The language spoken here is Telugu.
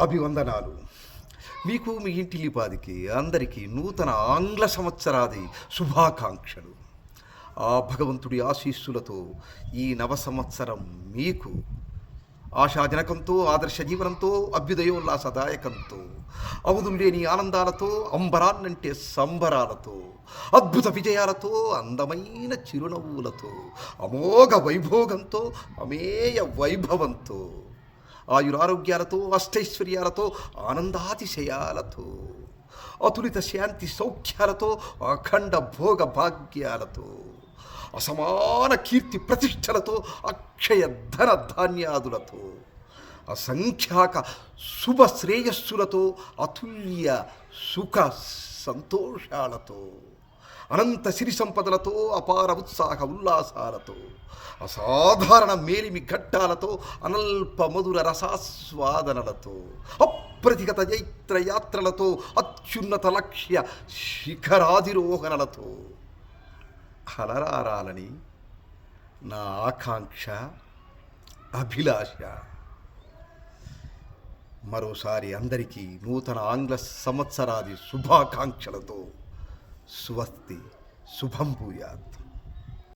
అభివందనాలు. మీకు మీ ఇంటి లిపాదికి అందరికీ నూతన ఆంగ్ల సంవత్సరాది శుభాకాంక్షలు. ఆ భగవంతుడి ఆశీస్సులతో ఈ నవ సంవత్సరం మీకు ఆశాజనకంతో ఆదర్శ జీవనంతో అభ్యుదయోల్లాసదాయకంతో అవధులు లేని ఆనందాలతో అంబరాన్నంటే సంబరాలతో అద్భుత విజయాలతో అందమైన చిరునవ్వులతో అమోఘ వైభోగంతో అమేయ వైభవంతో ఆయురారోగ్యాలతో అష్టైశ్వర్యాలతో ఆనందాతిశయాలతో అతులిత శాంతి సౌఖ్యాలతో అఖండ భోగ భాగ్యాలతో అసమాన కీర్తి ప్రతిష్టలతో అక్షయ ధన ధాన్యాదులతో అసంఖ్యాక శుభ శ్రేయస్సులతో అతుల్య సుఖ సంతోషాలతో. అనంత సిరి సంపదలతో అపార ఉత్సాహ ఉల్లాసాలతో అసాధారణ మేలిమి ఘట్టాలతో అనల్ప మధుర రసాస్వాదనలతో అప్రతిగత జైత్ర యాత్రలతో అత్యున్నత లక్ష్య శిఖరాధిరోహణలతో. అలరారాలని నా ఆకాంక్ష అభిలాష. మరోసారి అందరికీ నూతన ఆంగ్ల సంవత్సరాది శుభాకాంక్షలతో. स्वस्ति शुभम भूयात